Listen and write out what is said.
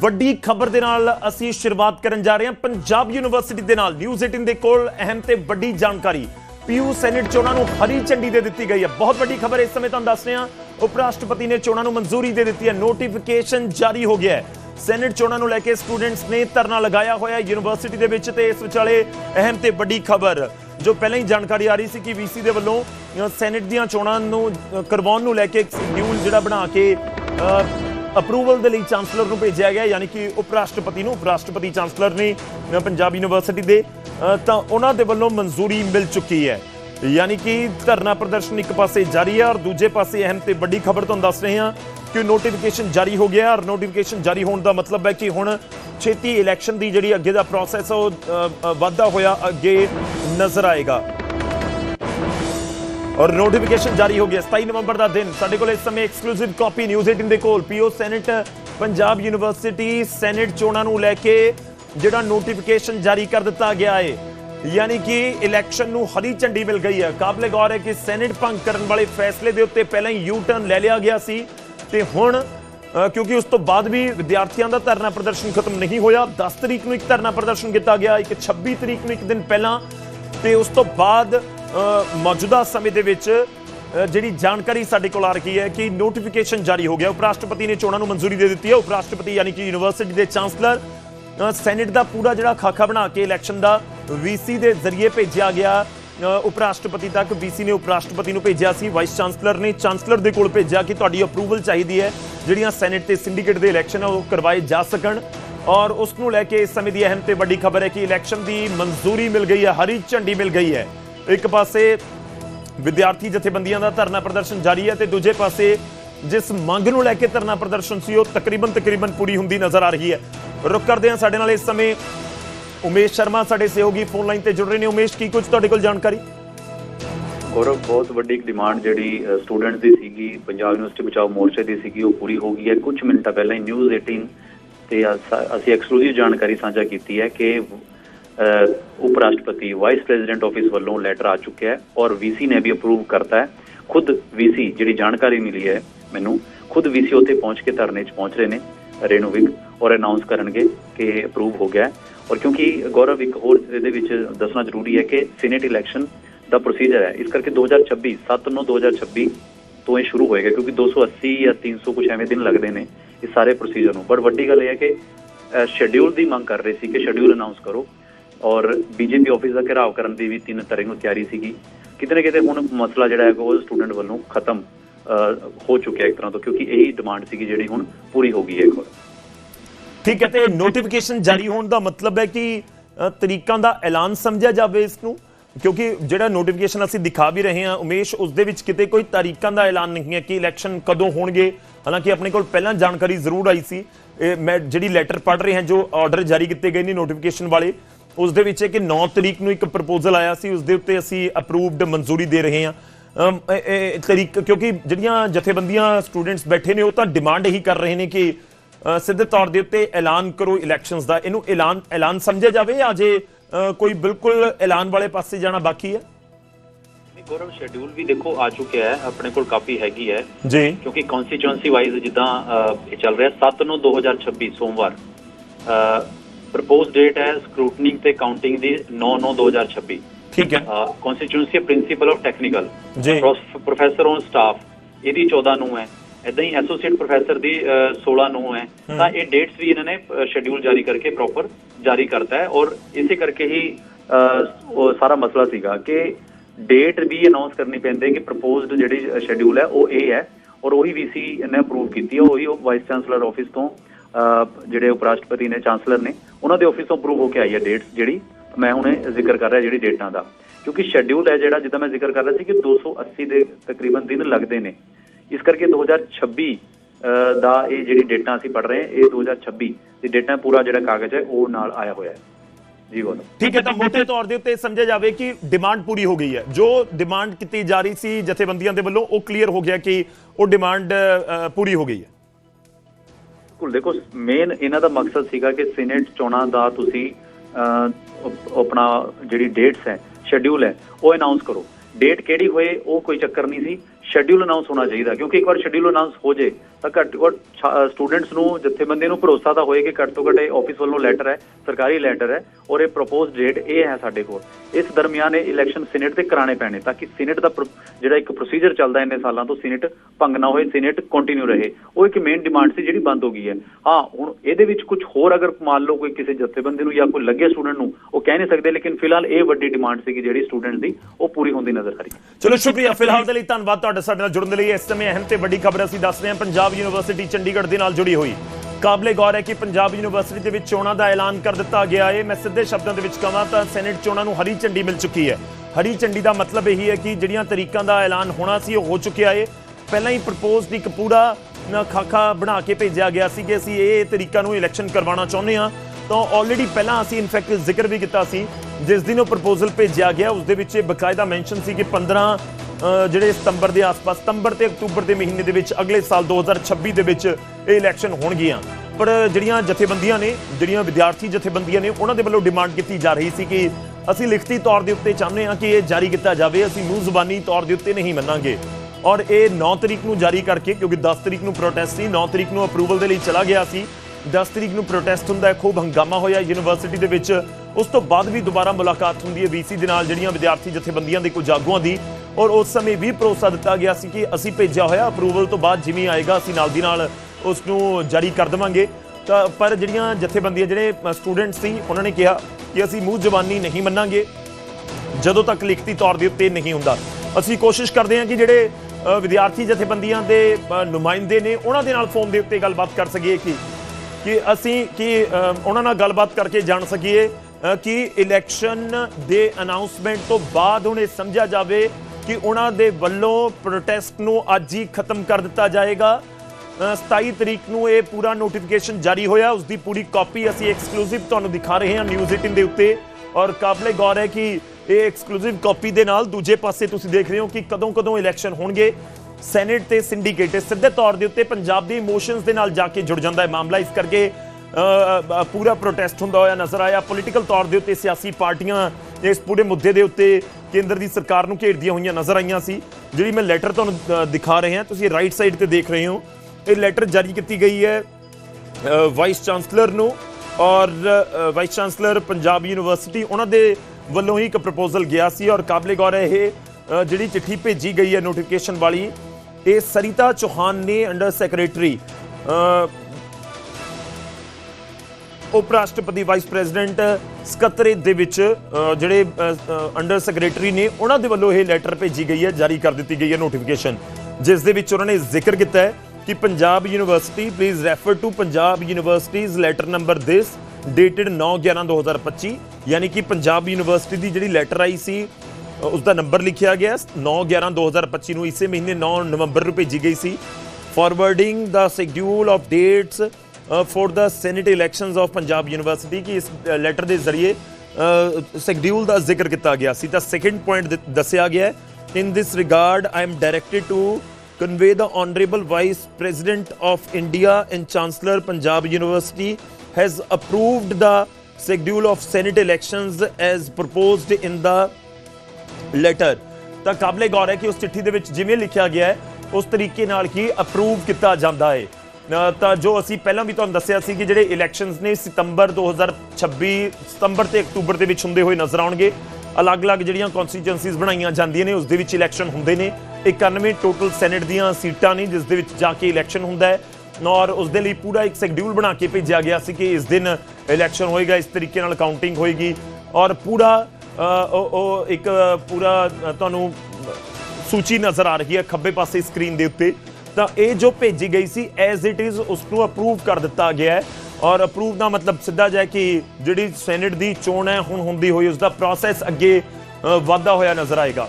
ਵੱਡੀ ਖਬਰ ਦੇ ਨਾਲ ਅਸੀਂ ਸ਼ੁਰੂਆਤ ਕਰਨ ਜਾ ਰਹੇ ਹਾਂ। ਪੰਜਾਬ ਯੂਨੀਵਰਸਿਟੀ ਦੇ ਨਾਲ ਨਿਊਜ਼ 18 ਦੇ ਕੋਲ ਅਹਿਮ ਤੇ ਵੱਡੀ ਜਾਣਕਾਰੀ। ਪੀਯੂ ਸੈਨੇਟ ਚੋਣਾਂ ਨੂੰ ਹਰੀ ਝੰਡੀ ਦੇ ਦਿੱਤੀ ਗਈ ਹੈ। ਬਹੁਤ ਵੱਡੀ ਖਬਰ ਇਸ ਸਮੇਂ ਤੁਹਾਨੂੰ ਦੱਸ ਰਹੇ ਹਾਂ। ਉਪ ਰਾਸ਼ਟਰਪਤੀ ਨੇ ਚੋਣਾਂ ਨੂੰ ਮਨਜ਼ੂਰੀ ਦੇ ਦਿੱਤੀ ਹੈ। ਨੋਟੀਫਿਕੇਸ਼ਨ ਜਾਰੀ ਹੋ ਗਿਆ ਹੈ। ਸੈਨੇਟ ਚੋਣਾਂ ਨੂੰ ਲੈ ਕੇ ਸਟੂਡੈਂਟਸ ਨੇ ਧਰਨਾ ਲਗਾਇਆ ਹੋਇਆ ਯੂਨੀਵਰਸਿਟੀ ਦੇ ਵਿੱਚ ਤੇ ਇਸ ਵਿਚਾਲੇ ਅਹਿਮ ਤੇ ਵੱਡੀ ਖਬਰ। ਜੋ ਪਹਿਲਾਂ ਹੀ ਜਾਣਕਾਰੀ ਆ ਰਹੀ ਸੀ ਕਿ ਵੀਸੀ ਦੇ ਵੱਲੋਂ ਸੈਨੇਟ ਦੀਆਂ ਚੋਣਾਂ ਨੂੰ ਕਰਵਾਉਣ ਨੂੰ ਲੈ ਕੇ ਇੱਕ ਸ਼ਡਿਊਲ ਜਿਹੜਾ ਬਣਾ ਕੇ ਅਪਰੂਵਲ ਦੇ ਲਈ ਚਾਂਸਲਰ ਨੂੰ ਭੇਜਿਆ ਗਿਆ, ਯਾਨੀ ਕਿ ਉਪ ਰਾਸ਼ਟਰਪਤੀ ਨੂੰ। ਉਪ ਰਾਸ਼ਟਰਪਤੀ ਚਾਂਸਲਰ ਨੇ ਪੰਜਾਬ ਯੂਨੀਵਰਸਿਟੀ ਦੇ ਤਾਂ ਉਹਨਾਂ ਦੇ ਵੱਲੋਂ ਮਨਜ਼ੂਰੀ ਮਿਲ ਚੁੱਕੀ ਹੈ। ਯਾਨੀ ਕਿ ਧਰਨਾ ਪ੍ਰਦਰਸ਼ਨ ਇੱਕ ਪਾਸੇ ਜਾਰੀ ਹੈ ਔਰ ਦੂਜੇ ਪਾਸੇ ਅਹਿਮ ਤੇ ਵੱਡੀ ਖਬਰ ਤੁਹਾਨੂੰ ਦੱਸ ਰਹੇ ਹਾਂ ਕਿ ਨੋਟੀਫਿਕੇਸ਼ਨ ਜਾਰੀ ਹੋ ਗਿਆ ਔਰ ਨੋਟੀਫਿਕੇਸ਼ਨ ਜਾਰੀ ਹੋਣ ਦਾ ਮਤਲਬ ਹੈ ਕਿ ਹੁਣ ਛੇਤੀ ਇਲੈਕਸ਼ਨ ਦੀ ਜਿਹੜੀ ਅੱਗੇ ਦਾ ਪ੍ਰੋਸੈਸ ਉਹ ਵਾਧਾ ਹੋਇਆ ਅੱਗੇ ਨਜ਼ਰ ਆਏਗਾ। ਔਰ ਨੋਟੀਫਿਕੇਸ਼ਨ ਜਾਰੀ ਹੋ ਗਿਆ 27 ਨਵੰਬਰ ਦਾ ਦਿਨ। ਸਾਡੇ ਕੋਲ ਇਸ ਸਮੇਂ ਐਕਸਕਲੂਸਿਵ ਕਾਪੀ ਨਿਊਜ਼ 18 ਦੇ ਕੋਲ। ਪੀਓ ਸੈਨੇਟ ਪੰਜਾਬ ਯੂਨੀਵਰਸਿਟੀ ਸੈਨੇਟ ਚੋਣਾਂ ਨੂੰ ਲੈ ਕੇ ਜਿਹੜਾ ਨੋਟੀਫਿਕੇਸ਼ਨ ਜਾਰੀ ਕਰ ਦਿੱਤਾ ਗਿਆ ਹੈ। ਯਾਨੀ ਕਿ ਇਲੈਕਸ਼ਨ ਨੂੰ ਹਰੀ ਝੰਡੀ ਮਿਲ ਗਈ ਹੈ। ਕਾਬਲੇ ਗੌਰ ਹੈ ਕਿ ਸੈਨੇਟ ਭੰਗ ਕਰਨ ਵਾਲੇ ਫੈਸਲੇ ਦੇ ਉੱਤੇ ਪਹਿਲਾਂ ਹੀ ਯੂ ਟਰਨ ਲੈ ਲਿਆ ਗਿਆ ਸੀ। ਤੇ ਹੁਣ ਕਿਉਂਕਿ ਉਸ ਤੋਂ ਬਾਅਦ ਵੀ ਵਿਦਿਆਰਥੀਆਂ ਦਾ ਧਰਨਾ ਪ੍ਰਦਰਸ਼ਨ ਖਤਮ ਨਹੀਂ ਹੋਇਆ। 10 ਤਰੀਕ ਨੂੰ ਇੱਕ ਧਰਨਾ ਪ੍ਰਦਰਸ਼ਨ ਕੀਤਾ ਗਿਆ। ਇੱਕ 26 ਤਰੀਕ ਨੂੰ ਇੱਕ ਦਿਨ ਪਹਿਲਾਂ। ਤੇ ਉਸ ਤੋਂ ਬਾਅਦ ਮੌਜੂਦਾ ਸਮੇਂ ਦੇ ਵਿੱਚ ਜਿਹੜੀ ਜਾਣਕਾਰੀ ਸਾਡੇ ਕੋਲ ਆ ਰਹੀ ਹੈ ਕਿ ਨੋਟੀਫਿਕੇਸ਼ਨ ਜਾਰੀ ਹੋ ਗਿਆ। ਉਪ ਰਾਸ਼ਟਰਪਤੀ ਨੇ ਚੋਣਾਂ ਨੂੰ ਮਨਜ਼ੂਰੀ ਦੇ ਦਿੱਤੀ ਹੈ। ਉਪ ਰਾਸ਼ਟਰਪਤੀ ਯਾਨੀ ਕਿ ਯੂਨੀਵਰਸਿਟੀ ਦੇ ਚਾਂਸਲਰ ਅ, ਸੈਨੇਟ ਦਾ ਪੂਰਾ ਜਿਹੜਾ ਖਾਕਾ ਬਣਾ ਕੇ ਇਲੈਕਸ਼ਨ ਦਾ ਵੀਸੀ ਦੇ ਜ਼ਰੀਏ ਭੇਜਿਆ ਗਿਆ। ਉਪ ਰਾਸ਼ਟਰਪਤੀ ਤੱਕ ਵੀਸੀ ਨੇ ਉਪ ਰਾਸ਼ਟਰਪਤੀ ਨੂੰ ਭੇਜਿਆ ਸੀ। ਵਾਈਸ ਚਾਂਸਲਰ ਨੇ ਚਾਂਸਲਰ ਦੇ ਕੋਲ ਭੇਜਿਆ ਕਿ ਤੁਹਾਡੀ ਅਪਰੂਵਲ ਚਾਹੀਦੀ ਹੈ। ਜਿਹੜੀਆਂ ਸੈਨੇਟ ਤੇ ਸਿੰਡੀਕੇਟ ਦੇ ਇਲੈਕਸ਼ਨ ਆ ਉਹ ਕਰਵਾਏ ਜਾ ਸਕਣ। ਔਰ ਉਸ ਨੂੰ ਲੈ ਕੇ ਇਸ ਸਮੇਂ ਦੀ ਅਹਿਮ ਤੇ ਵੱਡੀ ਖਬਰ ਹੈ ਕਿ ਇਲੈਕਸ਼ਨ ਦੀ ਮਨਜ਼ੂਰੀ ਮਿਲ ਗਈ ਹੈ ਹਰੀ ਝੰਡੀ ਮਿਲ ਗਈ ਹੈ। ਇੱਕ ਪਾਸੇ ਵਿਦਿਆਰਥੀ ਜਥੇਬੰਦੀਆਂ ਦਾ ਧਰਨਾ ਪ੍ਰਦਰਸ਼ਨ ਜਾਰੀ ਹੈ ਤੇ ਦੂਜੇ ਪਾਸੇ ਜਿਸ ਮੰਗ ਨੂੰ ਲੈ ਕੇ ਧਰਨਾ ਪ੍ਰਦਰਸ਼ਨ ਸੀ, ਉਹ ਤਕਰੀਬਨ ਤਕਰੀਬਨ ਪੂਰੀ ਹੁੰਦੀ ਨਜ਼ਰ ਆ ਰਹੀ ਹੈ। ਰੁਕ ਕਰਦੇ ਹਾਂ ਸਾਡੇ ਨਾਲ ਇਸ ਸਮੇਂ ਉਮੇਸ਼ ਸ਼ਰਮਾ ਸਾਡੇ ਸਹਿਯੋਗੀ ਫੋਨ ਲਾਈਨ ਤੇ ਜੁੜ ਰਹੇ ਨੇ। ਉਮੇਸ਼, ਕੀ ਕੁਝ ਤੁਹਾਡੇ ਕੋਲ ਜਾਣਕਾਰੀ? ਗੌਰਵ, ਬਹੁਤ ਵੱਡੀ ਇੱਕ ਡਿਮਾਂਡ ਜਿਹੜੀ ਸਟੂਡੈਂਟ ਦੀ ਸੀਗੀ, ਪੰਜਾਬ ਯੂਨੀਵਰਸਿਟੀ ਬਚਾਓ ਮੋਰਚੇ ਦੀ ਸੀਗੀ, ਉਹ ਪੂਰੀ ਹੋ ਗਈ ਹੈ। ਕੁਝ ਮਿੰਟਾਂ ਪਹਿਲਾਂ ਹੀ ਨਿਊਜ਼ 18 ਤੇ ਅਸੀਂ ਐਕਸਕਲੂਸਿਵ ਜਾਣਕਾਰੀ ਸਾਂਝਾ ਕੀਤੀ ਹੈ ਕਿ ਉਪ ਰਾਸ਼ਟਰਪਤੀ ਵਾਈਸ ਪ੍ਰੈਜ਼ੀਡੈਂਟ ਆਫਿਸ ਵੱਲੋਂ ਲੈਟਰ ਆ ਚੁੱਕਿਆ ਹੈ ਔਰ ਵੀਸੀ ਨੇ ਵੀ ਅਪਰੂਵ ਕਰਤਾ ਹੈ। ਖੁਦ ਵੀਸੀ ਜਿਹੜੀ ਜਾਣਕਾਰੀ ਮਿਲੀ ਹੈ ਮੈਨੂੰ, ਖੁਦ ਵੀਸੀ ਉੱਥੇ ਪਹੁੰਚ ਕੇ ਧਰਨੇ 'ਚ ਪਹੁੰਚ ਰਹੇ ਨੇ ਰੇਨੋਵਿਕ ਔਰ ਅਨਾਉਂਸ ਕਰਨਗੇ ਕਿ ਅਪਰੂਵ ਹੋ ਗਿਆ ਔਰ ਕਿਉਂਕਿ ਗੌਰਵ ਇੱਕ ਹੋਰ ਇਹਦੇ ਵਿੱਚ ਦੱਸਣਾ ਜ਼ਰੂਰੀ ਹੈ ਕਿ ਸੀਨੇਟ ਇਲੈਕਸ਼ਨ ਦਾ ਪ੍ਰੋਸੀਜਰ ਹੈ। ਇਸ ਕਰਕੇ 2026 7 9 2026 ਤੋਂ ਇਹ ਸ਼ੁਰੂ ਹੋਏਗਾ, ਕਿਉਂਕਿ 280 ਜਾਂ 300 ਕੁਝ ਐਵੇਂ ਦਿਨ ਲੱਗਦੇ ਨੇ ਇਸ ਸਾਰੇ ਪ੍ਰੋਸੀਜਰ ਨੂੰ। ਬਟ ਵੱਡੀ ਗੱਲ ਇਹ ਹੈ ਕਿ ਸ਼ੈਡਿਊਲ ਦੀ ਮੰਗ ਕਰ ਰਹੇ ਸੀ ਕਿ ਸ਼ੈਡਿਊਲ ਅਨਾਉਂਸ ਕਰੋ। ਔਰ ਬੀਜੇਪੀ ਆਫਿਸ ਦਾ ਘਿਰਾਵ ਕਰਨ ਦੀ ਵੀ ਤਿੰਨ ਤਰ੍ਹਾਂ ਨੂੰ ਤਿਆਰੀ ਸੀਗੀ। ਕਿਤੇ ਨਾ ਕਿਤੇ ਹੁਣ ਮਸਲਾ ਜਿਹੜਾ ਹੈ ਉਹ ਸਟੂਡੈਂਟ ਵੱਲੋਂ ਖਤਮ ਹੋ ਚੁੱਕਿਆ ਇੱਕ ਤਰ੍ਹਾਂ ਤੋਂ, ਕਿਉਂਕਿ ਇਹੀ ਡਿਮਾਂਡ ਸੀਗੀ ਜਿਹੜੀ ਹੁਣ ਪੂਰੀ ਹੋ ਗਈ ਹੈ ਇੱਕ ਵਾਰ। ਠੀਕ ਹੈ, ਤੇ ਨੋਟੀਫਿਕੇਸ਼ਨ ਜਾਰੀ ਹੋਣ ਦਾ ਮਤਲਬ ਹੈ ਕਿ ਤਰੀਕਾਂ ਦਾ ਐਲਾਨ ਸਮਝਿਆ ਜਾਵੇ ਇਸ ਨੂੰ? ਕਿਉਂਕਿ ਜਿਹੜਾ ਨੋਟੀਫਿਕੇਸ਼ਨ ਅਸੀਂ ਦਿਖਾ ਵੀ ਰਹੇ ਹਾਂ, ਉਮੇਸ਼, ਉਸ ਦੇ ਵਿੱਚ ਕਿਤੇ ਕੋਈ ਤਾਰੀਕਾਂ ਦਾ ਐਲਾਨ ਨਹੀਂ ਹੈ ਕਿ ਇਲੈਕਸ਼ਨ ਕਦੋਂ ਹੋਣਗੇ। ਹਾਲਾਂਕਿ ਆਪਣੇ ਕੋਲ ਪਹਿਲਾਂ ਜਾਣਕਾਰੀ ਜ਼ਰੂਰ ਆਈ ਸੀ। ਮੈਂ ਜਿਹੜੀ ਲੈਟਰ ਪੜ੍ਹ ਰਹੇ ਹਾਂ ਜੋ ਆਰਡਰ ਜਾਰੀ ਕੀਤੇ ਗਏ ਨੇ ਨੋਟੀਫਿਕੇਸ਼ਨ ਵਾਲੇ ਉਸ ਦੇ ਵਿੱਚ ਹੈ ਕਿ 9 ਤਰੀਕ ਨੂੰ ਇੱਕ ਪ੍ਰਪੋਜ਼ਲ ਆਇਆ ਸੀ ਉਸ ਦੇ ਉੱਤੇ ਅਸੀਂ ਅਪਰੂਵਡ ਮਨਜ਼ੂਰੀ ਦੇ ਰਹੇ ਹਾਂ। ਇਹ- ਇਹ ਤਰੀਕ ਕਿਉਂਕਿ ਜਿਹੜੀਆਂ ਜਥੇਬੰਦੀਆਂ ਸਟੂਡੈਂਟਸ ਬੈਠੇ ਨੇ ਉਹ ਤਾਂ ਡਿਮਾਂਡ ਇਹੀ ਕਰ ਰਹੇ ਨੇ ਕਿ ਸਿੱਧੇ ਤੌਰ ਦੇ ਉੱਤੇ ਐਲਾਨ ਕਰੋ ਇਲੈਕਸ਼ਨਸ ਦਾ। ਇਹਨੂੰ ਐਲਾਨ ਐਲਾਨ ਸਮਝਿਆ ਜਾਵੇ ਜਾਂ ਜੇ ਕੋਈ ਬਿਲਕੁਲ ਐਲਾਨ ਵਾਲੇ ਪਾਸੇ ਜਾਣਾ ਬਾਕੀ ਹੈ? ਗੌਰਵ ਸ਼ੈਡਿਊਲ ਵੀ ਦੇਖੋ ਆ ਚੁੱਕਿਆ ਹੈ। ਆਪਣੇ ਕੋਲ ਕਾਪੀ ਹੈਗੀ ਹੈ। ਜੀ। ਕਿਉਂਕਿ ਕਨਸਟੀਚੁਐਂਸੀ ਵਾਈਜ਼ ਜਿੱਦਾਂ ਇਹ ਚੱਲ ਰਿਹਾ 7 ਨੂੰ 2026 ਸੋਮਵਾਰ। ਪ੍ਰਪੋਜ਼ ਡੇਟ ਹੈ ਸਕਰੂਟਨੀ ਤੇ ਕਾਊਂਟਿੰਗ ਦੀ 9 9 2026 ਠੀਕ ਹੈ constituency principal of technical professor on staff ਇਹਦੀ 14 ਨੂੰ ਹੈ ਇਦਾਂ ਹੀ ਐਸੋਸੀਏਟ ਪ੍ਰੋਫੈਸਰ ਦੀ ਅਹ, 16 ਨੂੰ ਹੈ ਤਾਂ ਇਹ ਡੇਟਸ ਵੀ ਇਹਨਾਂ ਨੇ ਸ਼ੈਡਿਊਲ ਜਾਰੀ ਕਰਕੇ ਪ੍ਰੋਪਰ ਜਾਰੀ ਕਰਤਾ ਹੈ ਔਰ ਇਸੇ ਕਰਕੇ ਹੀ ਉਹ ਸਾਰਾ ਮਸਲਾ ਸੀਗਾ ਕਿ ਡੇਟ ਵੀ ਅਨਾਉਂਸ ਕਰਨੀ ਪੈਂਦੀ ਹੈ ਕਿ ਪ੍ਰਪੋਜ਼ਡ ਜਿਹੜੀ ਸ਼ੈਡਿਊਲ ਹੈ ਉਹ ਇਹ ਹੈ ਔਰ ਉਹੀ ਵੀਸੀ ਨੇ ਅਪਰੂਵ ਕੀਤੀ ਹੈ ਉਹੀ ਵਾਈਸ ਚਾਂਸਲਰ ਆਫਿਸ ਤੋਂ ਜਿਹੜੇ ਉਪ ਰਾਸ਼ਟਰਪਤੀ ਨੇ, ਚਾਂਸਲਰ ਨੇ, ਉਹਨਾਂ ਦੇ ਆਫਿਸ ਤੋਂ ਅਪਰੂਵ ਹੋ ਕੇ ਆਈ ਹੈ ਡੇਟਸ ਜਿਹੜੀ ਮੈਂ ਹੁਣੇ ਜ਼ਿਕਰ ਕਰ ਰਿਹਾ ਜਿਹੜੀ ਡੇਟਾਂ ਦਾ। ਕਿਉਂਕਿ ਸ਼ੈਡਿਊਲ ਹੈ ਜਿਹੜਾ, ਜਿੱਦਾਂ ਮੈਂ ਜ਼ਿਕਰ ਕਰ ਰਿਹਾ ਸੀ ਕਿ 280 ਦੇ ਤਕਰੀਬਨ ਦਿਨ ਲੱਗਦੇ ਨੇ। ਇਸ ਕਰਕੇ 2026 ਦਾ ਇਹ ਜਿਹੜੀ ਡੇਟਾਂ ਅਸੀਂ ਪੜ ਰਹੇ ਹਾਂ, ਇਹ 2026 ਦੀ ਡੇਟਾਂ ਪੂਰਾ ਜਿਹੜਾ ਕਾਗਜ਼ ਹੈ, ਉਹ ਨਾਲ ਆਇਆ ਹੋਇਆ ਹੈ। ਜੀ ਗੌਰਵ ਠੀਕ ਹੈ, ਤਾਂ ਮੋٹے ਤੌਰ ਦੇ ਉੱਤੇ ਸਮਝਿਆ ਜਾਵੇ ਕਿ ਡਿਮਾਂਡ ਪੂਰੀ ਹੋ ਗਈ ਹੈ। ਜੋ ਡਿਮਾਂਡ ਕੀਤੀ ਜਾ ਰਹੀ ਸੀ ਜਥੇਬੰਦੀਆਂ ਦੇ ਵੱਲੋਂ, ਉਹ ਕਲੀਅਰ ਹੋ ਗਿਆ ਕਿ ਉਹ ਡਿਮਾਂਡ ਪੂਰੀ ਹੋ ਗਈ ਹੈ। ਬਿਲਕੁਲ ਦੇਖੋ ਮੇਨ ਇਹਨਾਂ ਦਾ ਮਕਸਦ ਸੀਗਾ ਕਿ ਸੀਨੇਟ ਚੋਣਾਂ ਦਾ ਤੁਸੀਂ ਅਹ, ਆਪਣਾ ਜਿਹੜੀ ਡੇਟਸ ਹੈ ਸ਼ੈਡਿਊਲ ਹੈ ਉਹ ਅਨਾਉਂਸ ਕਰੋ। ਡੇਟ ਕਿਹੜੀ ਹੋਏ ਉਹ ਕੋਈ ਚੱਕਰ ਨਹੀਂ ਸੀ। ਸ਼ੈਡਿਊਲ ਅਨਾਉਂਸ ਹੋਣਾ ਚਾਹੀਦਾ, ਕਿਉਂਕਿ ਇੱਕ ਵਾਰ ਸ਼ੈਡਿਊਲ ਅਨਾਉਂਸ ਹੋ ਜੇ, ਤਾਂ ਘੱਟ ਘੱਟ ਸਟੂਡੈਂਟਸ ਨੂੰ, ਜਥੇਬੰਦੀ ਨੂੰ ਭਰੋਸਾ ਤਾਂ ਹੋਏ ਕਿ ਘੱਟ ਤੋਂ ਘੱਟ ਇਹ ਆਫਿਸ ਵੱਲੋਂ ਲੈਟਰ ਹੈ, ਸਰਕਾਰੀ ਲੈਟਰ ਹੈ ਔਰ ਇਹ ਪ੍ਰੋਪੋਜ਼ਡ ਡੇਟ ਇਹ ਹੈ ਸਾਡੇ ਕੋਲ। ਇਸ ਦਰਮਿਆਨ ਇਹ ਇਲੈਕਸ਼ਨ ਸੀਨੇਟ ਤੇ ਕਰਾਣੇ ਪੈਣੇ, ਤਾਂ ਕਿ ਸੀਨੇਟ ਦਾ ਜਿਹੜਾ ਇੱਕ ਪ੍ਰੋਸੀਜਰ ਚੱਲਦਾ ਇੰਨੇ ਸਾਲਾਂ ਤੋਂ ਸੀਨੇਟ ਭੰਗ ਨਾ ਹੋਏ ਸੀਨੇਟ ਕੰਟੀਨਿਊ ਰਹੇ। ਉਹ ਇੱਕ ਮੇਨ ਡਿਮਾਂਡ ਸੀ ਜਿਹੜੀ ਬੰਦ ਹੋ ਗਈ ਹੈ। ਹਾਂ, ਹੁਣ ਇਹਦੇ ਵਿੱਚ ਕੁਝ ਹੋਰ ਅਗਰ ਮੰਨ ਲਓ ਕੋਈ ਕਿਸੇ ਜਥੇਬੰਦੀ ਨੂੰ ਜਾਂ ਕੋਈ ਲੱਗੇ ਸਟੂਡੈਂਟ ਨੂੰ, ਉਹ ਕਹਿ ਨਹੀਂ ਸਕਦੇ, ਲੇਕਿਨ ਫਿਲਹਾਲ ਇਹ ਵੱਡੀ ਡਿਮਾਂਡ ਸੀਗੀ ਜਿਹੜੀ ਸਟੂਡੈਂਟ ਦੀ, ਉਹ ਪੂਰੀ ਹੁੰਦੀ ਨਜ਼ਰ ਆ ਰਹੀ ਚਲੋ, ਸ਼ੁਕਰੀਆ। ਫਿਲਹਾਲ ਦੇ ਲਈ ਧੰਨਵਾਦ ਤੁਹਾਡਾ। ਸਾਡੇ ਨਾਲ ਜੁੜਨ ਦੇ ਲਈ ਇਸ ਸਮੇਂ ਅਹਿਮ ਤੇ ਵੱਡੀ ਖਬਰ ਅਸੀਂ ਦੱਸ ਰਹੇ ਹਾਂ। ਪੰਜਾਬ ਯੂਨੀਵਰਸਿਟੀ ਚੰਡੀਗੜ੍ਹ ਦੇ ਨਾਲ ਜੁੜੀ ਹੋਈ। ਕਾਬਲੇ ਗੌਰ ਹੈ ਕਿ ਪੰਜਾਬ ਯੂਨੀਵਰਸਿਟੀ ਦੇ ਵਿੱਚ ਚੋਣਾਂ ਦਾ ਐਲਾਨ ਕਰ ਦਿੱਤਾ ਗਿਆ ਹੈ। ਮੈਂ ਸਿੱਧੇ ਸ਼ਬਦਾਂ ਦੇ ਵਿੱਚ ਕਹਾਂ ਤਾਂ ਸੈਨੇਟ ਚੋਣਾਂ ਨੂੰ ਹਰੀ ਝੰਡੀ ਮਿਲ ਚੁੱਕੀ ਹੈ। ਹਰੀ ਝੰਡੀ ਦਾ ਮਤਲਬ ਇਹੀ ਹੈ ਕਿ ਜਿਹੜੀਆਂ ਤਰੀਕਾਂ ਦਾ ਐਲਾਨ ਹੋਣਾ ਸੀ, ਉਹ ਹੋ ਚੁੱਕਿਆ ਹੈ। ਪਹਿਲਾਂ ਹੀ ਪ੍ਰਪੋਜ਼ ਦੀ ਇੱਕ ਪੂਰਾ ਨਾ ਖਾਕਾ ਬਣਾ ਕੇ ਭੇਜਿਆ ਗਿਆ ਸੀ ਕਿ ਅਸੀਂ ਇਹ ਤਰੀਕਾ ਨੂੰ ਇਲੈਕਸ਼ਨ ਕਰਵਾਉਣਾ ਚਾਹੁੰਦੇ ਹਾਂ। ਤਾਂ ਆਲਰੇਡੀ ਪਹਿਲਾਂ ਅਸੀਂ ਇਨਫੈਕਟ ਜ਼ਿਕਰ ਵੀ ਕੀਤਾ ਸੀ। ਜਿਸ ਦਿਨ ਉਹ ਪ੍ਰਪੋਜ਼ਲ ਭੇਜਿਆ ਗਿਆ, ਉਸ ਦੇ ਵਿੱਚ ਇਹ ਬਕਾਇਦਾ ਮੈਂਸ਼ਨ ਸੀ ਕਿ 15 ਜਿਹੜੇ ਸਤੰਬਰ ਦੇ ਆਸ-ਪਾਸ, ਸਤੰਬਰ ਤੇ ਅਕਤੂਬਰ ਦੇ ਮਹੀਨੇ ਦੇ ਵਿੱਚ ਅਗਲੇ ਸਾਲ 2026 ਦੇ ਵਿੱਚ ਇਹ ਇਲੈਕਸ਼ਨ ਹੋਣਗੀਆਂ। ਪਰ ਜਿਹੜੀਆਂ ਜਥੇਬੰਦੀਆਂ ਨੇ, ਜਿਹੜੀਆਂ ਵਿਦਿਆਰਥੀ ਜਥੇਬੰਦੀਆਂ ਨੇ, ਉਹਨਾਂ ਦੇ ਵੱਲੋਂ ਡਿਮਾਂਡ ਕੀਤੀ ਜਾ ਰਹੀ ਸੀ ਕਿ ਅਸੀਂ ਲਿਖਤੀ ਤੌਰ ਦੇ ਉੱਤੇ ਚਾਹੁੰਦੇ ਹਾਂ ਕਿ ਇਹ ਜਾਰੀ ਕੀਤਾ ਜਾਵੇ। ਅਸੀਂ ਮੂੰਹ ਜ਼ੁਬਾਨੀ ਤੌਰ ਦੇ ਉੱਤੇ ਨਹੀਂ ਮੰਨਾਂਗੇ। ਔਰ ਇਹ 9 ਤਰੀਕ ਨੂੰ ਜਾਰੀ ਕਰਕੇ, ਕਿਉਂਕਿ 10 ਤਰੀਕ ਨੂੰ ਪ੍ਰੋਟੈਸਟ ਸੀ 9 ਤਰੀਕ ਨੂੰ ਅਪਰੂਵਲ ਦੇ ਲਈ ਚਲਾ ਗਿਆ ਸੀ। 10 ਤਰੀਕ ਨੂੰ ਪ੍ਰੋਟੈਸਟ ਹੁੰਦਾ ਹੈ, ਖੂਬ ਹੰਗਾਮਾ ਹੋਇਆ ਯੂਨੀਵਰਸਿਟੀ ਦੇ ਵਿੱਚ। ਉਸ ਤੋਂ ਬਾਅਦ ਵੀ ਦੁਬਾਰਾ ਮੁਲਾਕਾਤ ਹੁੰਦੀ ਹੈ ਵੀਸੀ ਦੇ ਨਾਲ ਜਿਹੜੀਆਂ ਵਿਦਿਆਰਥੀ ਜਥੇਬੰਦੀਆਂ ਦੇ ਕੁਝ ਆਗੂਆਂ ਦੀ ਔਰ ਉਸ ਸਮੇਂ ਵੀ ਭਰੋਸਾ ਦਿੱਤਾ ਗਿਆ ਸੀ ਕਿ ਅਸੀਂ ਭੇਜਿਆ ਹੋਇਆ ਅਪਰੂਵਲ ਤੋਂ ਬਾਅਦ ਜਿਵੇਂ ਆਏਗਾ, ਅਸੀਂ ਨਾਲ ਦੀ ਨਾਲ ਉਸ ਨੂੰ ਜਾਰੀ ਕਰ ਦੇਵਾਂਗੇ। ਤਾਂ ਪਰ ਜਿਹੜੀਆਂ ਜਥੇਬੰਦੀਆਂ, ਜਿਹੜੇ ਸਟੂਡੈਂਟ ਸੀ, ਉਹਨਾਂ ਨੇ ਕਿਹਾ ਕਿ ਅਸੀਂ ਮੂੰਹ ਜ਼ਬਾਨੀ ਨਹੀਂ ਮੰਨਾਂਗੇ। ਜਦੋਂ ਤੱਕ ਲਿਖਤੀ ਤੌਰ ਦੇ ਉੱਤੇ ਨਹੀਂ ਹੁੰਦਾ। ਅਸੀਂ ਕੋਸ਼ਿਸ਼ ਕਰਦੇ ਹਾਂ ਕਿ ਜਿਹੜੇ ਵਿਦਿਆਰਥੀ ਜਥੇਬੰਦੀਆਂ ਦੇ ਨੁਮਾਇੰਦੇ ਨੇ, ਉਹਨਾਂ ਦੇ ਨਾਲ ਫੋਨ ਦੇ ਉੱਤੇ ਗੱਲਬਾਤ ਕਰ ਸਕੀਏ ਕਿ ਕਿ ਅਸੀਂ, ਕਿ ਉਹਨਾਂ ਨਾਲ ਗੱਲਬਾਤ ਕਰਕੇ ਜਾਣ ਸਕੀਏ ਕਿ ਇਲੈਕਸ਼ਨ ਦੇ ਅਨਾਉਂਸਮੈਂਟ ਤੋਂ ਬਾਅਦ ਹੁਣ ਇਹ ਸਮਝਿਆ ਜਾਵੇ ਕਿ ਉਹਨਾਂ ਦੇ ਵੱਲੋਂ ਪ੍ਰੋਟੈਸਟ ਨੂੰ ਅੱਜ ਹੀ ਖਤਮ ਕਰ ਦਿੱਤਾ ਜਾਏਗਾ। ਅ, 27 ਤਰੀਕ ਨੂੰ ਇਹ ਪੂਰਾ ਨੋਟੀਫਿਕੇਸ਼ਨ ਜਾਰੀ ਹੋਇਆ। ਉਸ ਦੀ ਪੂਰੀ ਕਾਪੀ ਅਸੀਂ ਐਕਸਕਲੂਸਿਵ ਤੁਹਾਨੂੰ ਦਿਖਾ ਰਹੇ ਹਾਂ ਨਿਊਜ਼ 18 ਦੇ ਉੱਤੇ। ਔਰ ਕਾਬਲੇ ਗੌਰ ਹੈ ਕਿ ਇਹ ਐਕਸਕਲੂਸਿਵ ਕਾਪੀ ਦੇ ਨਾਲ ਦੂਜੇ ਪਾਸੇ ਤੁਸੀਂ ਦੇਖ ਰਹੇ ਹੋ ਕਿ ਕਦੋਂ ਕਦੋਂ ਇਲੈਕਸ਼ਨ ਹੋਣਗੇ। ਸੈਨੇਟ ਤੇ ਸਿੰਡੀਕੇਟ ਇਹ ਸਿੱਧੇ ਤੌਰ ਦੇ ਉੱਤੇ ਪੰਜਾਬ ਦੇ ਇਮੋਸ਼ਨਸ ਦੇ ਨਾਲ ਜਾ ਕੇ ਜੁੜ ਜਾਂਦਾ ਹੈ ਮਾਮਲਾ। ਇਸ ਕਰਕੇ ਪੂਰਾ ਪ੍ਰੋਟੈਸਟ ਹੁੰਦਾ ਹੋਇਆ ਨਜ਼ਰ ਆਇਆ। ਪੋਲੀਟੀਕਲ ਤੌਰ ਦੇ ਉੱਤੇ ਸਿਆਸੀ ਪਾਰਟੀਆਂ ਇਸ ਪੂਰੇ ਮੁੱਦੇ ਦੇ ਉੱਤੇ ਕੇਂਦਰ ਦੀ ਸਰਕਾਰ ਨੂੰ ਘੇਰਦੀਆਂ ਹੋਈਆਂ ਨਜ਼ਰ ਆਈਆਂ ਸੀ, ਜਿਹੜੀ ਮੈਂ ਲੈਟਰ ਤੁਹਾਨੂੰ ਦਿਖਾ ਰਹੇ ਹਾਂ। ਤੁਸੀਂ ਰਾਈਟ ਸਾਈਡ ਤੇ ਦੇਖ ਰਹੇ ਹੋ। ਇਹ ਲੈਟਰ ਜਾਰੀ ਕੀਤੀ ਗਈ ਹੈ ਵਾਈਸ ਚਾਂਸਲਰ ਨੂੰ ਔਰ ਵਾਈਸ ਚਾਂਸਲਰ ਪੰਜਾਬ ਯੂਨੀਵਰਸਿਟੀ ਉਹਨਾਂ ਦੇ ਵੱਲੋਂ ਹੀ ਇੱਕ ਪ੍ਰਪੋਜ਼ਲ ਗਿਆ ਸੀ ਔਰ ਕਾਬਲੇ ਗੌਰ ਹੈ ਇਹ ਜਿਹੜੀ ਚਿੱਠੀ ਭੇਜੀ ਗਈ ਹੈ ਨੋਟੀਫਿਕੇਸ਼ਨ ਵਾਲੀ। ਇਹ ਸਰਿਤਾ ਚੌਹਾਨ ਨੇ ਅੰਡਰ ਸੈਕਟਰੀ ਉਪ ਰਾਸ਼ਟਰਪਤੀ ਵਾਈਸ ਪ੍ਰੈਜ਼ੀਡੈਂਟ ਸਕੱਤਰੇਤ ਦੇ ਵਿੱਚ ਜਿਹੜੇ ਅੰਡਰ ਸੈਕਟਰੀ ਨੇ, ਉਹਨਾਂ ਦੇ ਵੱਲੋਂ ਇਹ ਲੈਟਰ ਭੇਜੀ ਗਈ ਹੈ, ਜਾਰੀ ਕਰ ਦਿੱਤੀ ਗਈ ਹੈ ਨੋਟੀਫਿਕੇਸ਼ਨ। ਜਿਸ ਦੇ ਵਿੱਚ ਉਹਨਾਂ ਨੇ ਜ਼ਿਕਰ ਕੀਤਾ ਹੈ ਕਿ Punjab university please refer to Punjab universities letter number this dated 9/11/2025 ਯਾਨੀ ਕਿ ਪੰਜਾਬ ਯੂਨੀਵਰਸਿਟੀ ਦੀ ਜਿਹੜੀ ਲੈਟਰ ਆਈ ਸੀ ਉਸ ਦਾ ਨੰਬਰ ਲਿਖਿਆ ਗਿਆ 9/11/2025 ਨੂੰ ਇਸੇ ਮਹੀਨੇ 9 ਨਵੰਬਰ ਨੂੰ ਭੇਜੀ ਗਈ ਸੀ। Forwarding the schedule of dates for the senate elections of Punjab university ਕਿ ਇਸ ਲੈਟਰ ਦੇ ਜ਼ਰੀਏ ਸ਼ੈਡਿਊਲ ਦਾ ਜ਼ਿਕਰ ਕੀਤਾ ਗਿਆ ਸੀ ਤਾਂ ਸੈਕੰਡ ਪੁਆਇੰਟ ਦੱਸਿਆ ਗਿਆ in this regard I am directed to convey the honorable vice president of india and chancellor punjab university has approved the schedule of senate elections as proposed in the letter ਤਾਂ ਕਾਬਲੇ ਗੌਰ ਹੈ ਕਿ ਉਸ ਚਿੱਠੀ ਦੇ ਵਿੱਚ ਜਿਵੇਂ ਲਿਖਿਆ ਗਿਆ ਹੈ ਉਸ ਤਰੀਕੇ ਨਾਲ ਹੀ ਅਪਰੂਵ ਕੀਤਾ ਜਾਂਦਾ ਹੈ ਤਾਂ ਜੋ ਅਸੀਂ ਪਹਿਲਾਂ ਵੀ ਤੁਹਾਨੂੰ ਦੱਸਿਆ ਸੀ ਕਿ ਜਿਹੜੇ ਇਲੈਕਸ਼ਨਸ ਨੇ ਸਤੰਬਰ 2026 ਸਤੰਬਰ ਤੇ ਅਕਤੂਬਰ ਦੇ ਵਿੱਚ ਹੁੰਦੇ ਹੋਏ ਨਜ਼ਰ ਆਉਣਗੇ। ਅਲੱਗ-ਅਲੱਗ ਜਿਹੜੀਆਂ ਕਨਸਟੀਚੁਐਂਸੀਜ਼ ਬਣਾਈਆਂ ਜਾਂਦੀਆਂ ਨੇ, ਉਸ ਦੇ ਵਿੱਚ ਇਲੈਕਸ਼ਨ ਹੁੰਦੇ ਨੇ। 91 ਟੋਟਲ ਸੈਨੇਟ ਦੀਆਂ ਸੀਟਾਂ ਨੇ, ਜਿਸ ਦੇ ਵਿੱਚ ਜਾ ਕੇ ਇਲੈਕਸ਼ਨ ਹੁੰਦਾ ਹੈ। ਔਰ ਉਸ ਦੇ ਲਈ ਪੂਰਾ ਇੱਕ ਸ਼ੈਡਿਊਲ ਬਣਾ ਕੇ ਭੇਜਿਆ ਗਿਆ ਸੀ ਕਿ ਇਸ ਦਿਨ ਇਲੈਕਸ਼ਨ ਹੋਏਗਾ, ਇਸ ਤਰੀਕੇ ਨਾਲ ਕਾਊਂਟਿੰਗ ਹੋਏਗੀ। ਔਰ ਪੂਰਾ ਉਹ ਇੱਕ ਪੂਰਾ ਤੁਹਾਨੂੰ ਸੂਚੀ ਨਜ਼ਰ ਆ ਰਹੀ ਹੈ ਖੱਬੇ ਪਾਸੇ ਸਕਰੀਨ ਦੇ ਉੱਤੇ। ਤਾਂ ਇਹ ਜੋ ਭੇਜੀ ਗਈ ਸੀ ਐਜ਼ ਇਟ ਇਜ਼ ਉਸ ਨੂੰ ਅਪਰੂਵ ਕਰ ਦਿੱਤਾ ਗਿਆ ਹੈ। ਔਰ ਅਪਰੂਵ ਦਾ ਮਤਲਬ ਸਿੱਧਾ ਜਿਹਾ ਕਿ ਜਿਹੜੀ ਸੈਨੇਟ ਦੀ ਚੋਣ ਹੈ, ਹੁਣ ਹੁੰਦੀ ਹੋਈ ਉਸ ਦਾ ਪ੍ਰੋਸੈਸ ਅੱਗੇ ਵਾਧਾ ਹੋਇਆ ਨਜ਼ਰ ਆਏਗਾ।